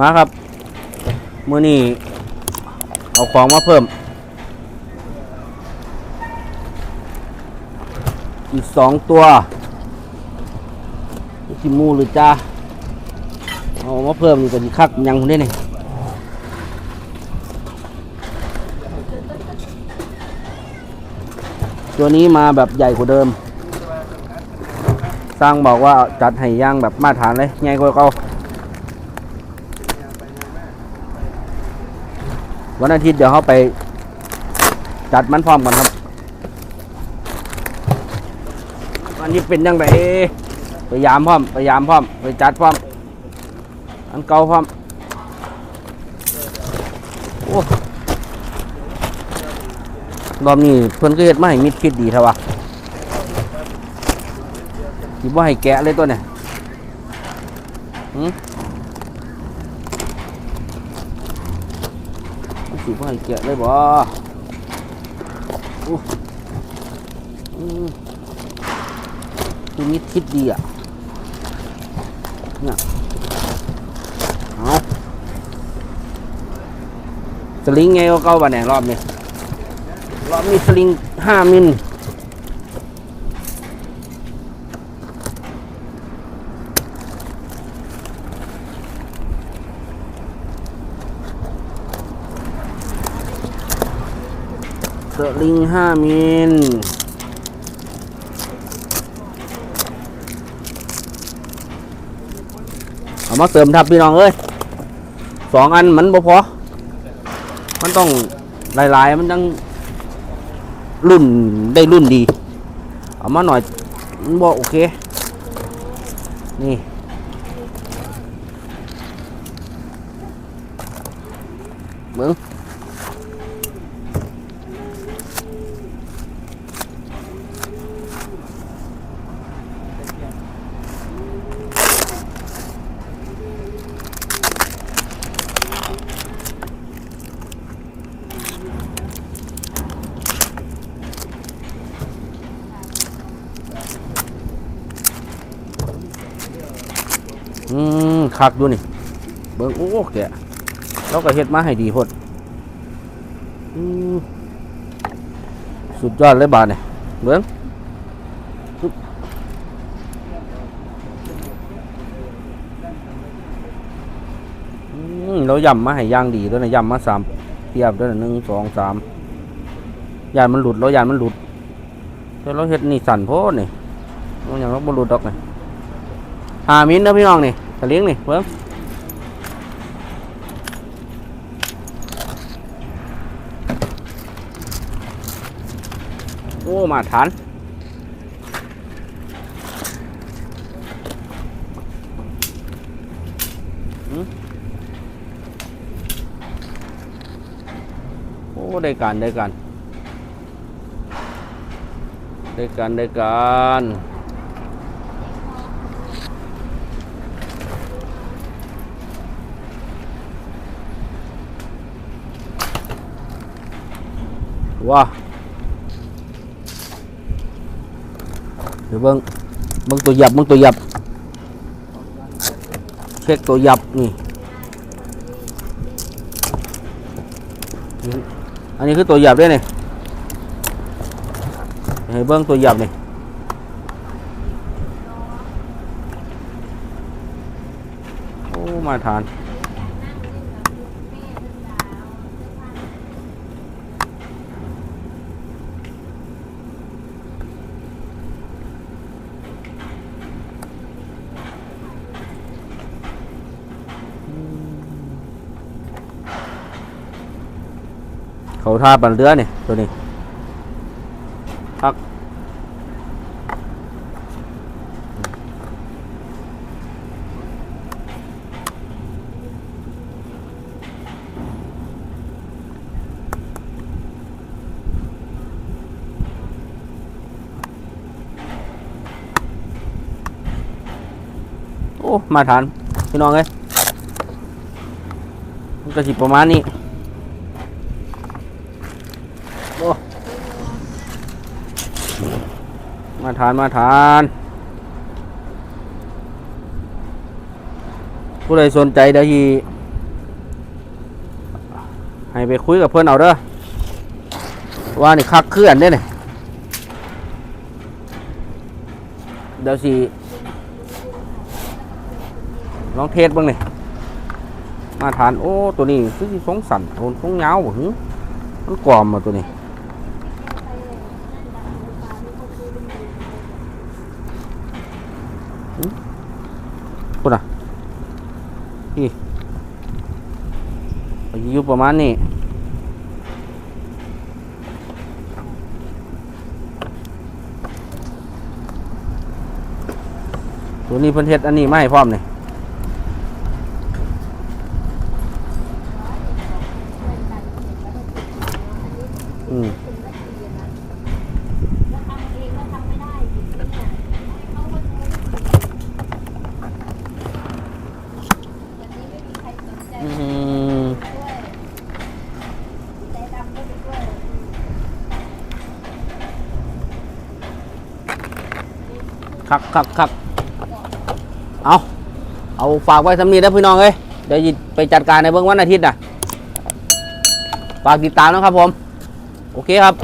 มาครับมื้อนี้เอาของมาเพิ่ม อีกสองตัวที่มูหรือจ้าเอามาเพิ่มนี่ก็สิคักยังได้นี่ตัวนี้มาแบบใหญ่กว่าเดิม สร้างบอกว่าจัดให้ย่างแบบมาตรฐานเลย ใหญ่กว่าเก่า วันอาทิตย์เดี๋ยวเขาไป จัดมันพร้อมกันครับ อันนี้เป็นยังไงพยายามพร้อมพยายามพร้อมไปจัดพร้อม อันเก่าพร้อม โอ้รอบนี้เพิ่นก็เฮ็ดมาให้มิดคิดดีเท่าวะสิบ่ให้แกะเลยตัวเนี่ย หืมสิบ่ให้แกะเลยบ่โอ้อืมคือมิดคิดดีอะ เนี่ยเอาสลิงไงก็เก้าบาทแหนรอบนี้ รอบนี้สลิงห้ามิล สลิงห้ามิลเอามาเสริมทับพี่น้องเอ้ยสองอันมันบ่พอ มันต้องหลายๆ มันต้องรุ่นได้รุ่นดี เอามาหน่อย มันบ่โอเค นี่เบิ้ง อืมคักดูนี่ เบิ้งโอ้แกเราก็เฮ็ดมาให้ดีพดอืมสุดยอดเลยบาทเนี่ยเบิ้งปึ๊บอืมเราย่ำมาให้ย่างดีด้วยนะย่ำมาสามเทียบด้วยนะหนึ่งสองสามยานมันหลุดเรายานมันหลุดแต่เราเฮ็ดนี่สั่นโพดนี่มันอย่างเราบ่หลุดดอกนี่ หามินนะพี่น้องนี่ตะเลี้ยงนี่เบิ้งโอ้ มาทานโอ้ ได้การได้การได้การได้การ ว้าเดี๋ยวเบิ้งเบิ้งตัวหยับเบิ้งตัวหยับ เช็คตัวหยับนี่ อันนี้คือตัวหยับด้วยนี่ให้เบิ้งตัวหยับนี่โอ้มาทาน เขาท่าบันเรือนี่ตัวนี้พักโอ้ มาทานพี่น้องเอ้ยมันก็สิประมาณนี้ มาทานมาทาน ผู้ใดสนใจเดี๋ยวทีให้ไปคุยกับเพื่อนเอาเด้อว่านี่คักเคลื่อนได้เนี่ยเดี๋ยวสิลองเทสบ้างนี่มาทาน โอ้ ตัวนี้คือสงสันโอนสงยาวบ่หึมันกรอมมาตัวนี้หึพูดอะ พี่อายุประมาณนี้ตัวนี้เพิ่นเฮ็ดอันนี้มาให้พร้อมนี่ คักคักคักเอาเอาฝากไว้สำนีนะพี่น้องเอ้ยเดี๋ยวไปจัดการในเบื้องวันอาทิตย์นะฝากติดตามนะครับผม โอเคครับ